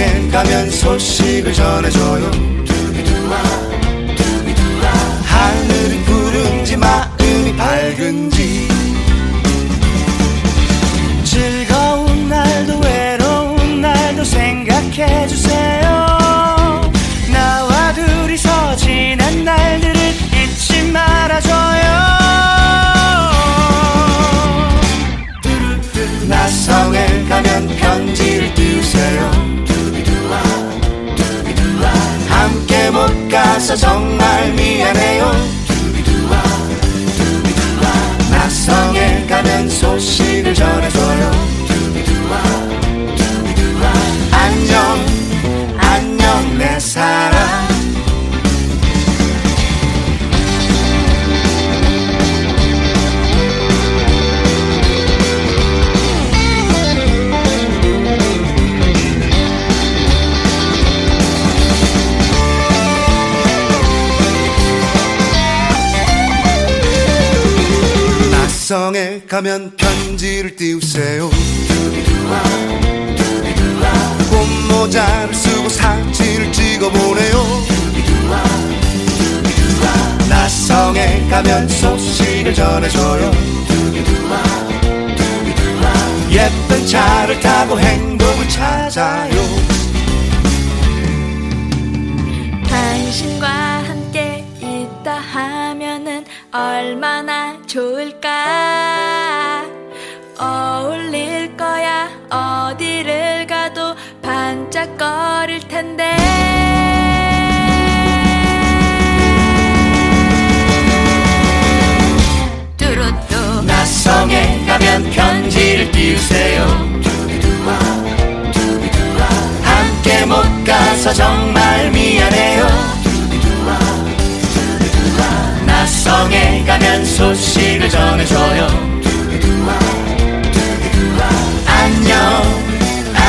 여행 가면 소식을 전해줘요. 두비두아 두비두아 하늘은 푸른지 마음이 밝은 정말 미안해요. 나성에 가면 편지를 띄우세요. 꽃모자를 쓰고 사진을 찍어 보내요. 나성에 가면 소식을 전해줘요. 예쁜 차를 타고 행복을 찾아요 꺼릴 텐데. 뚜루뚜 나성에 가면 편지를 띄우세요. 두비두아 두비두아 함께 못 가서 정말 미안해요. 두비두아 두비두아 나성에 가면 소식을 전해줘요.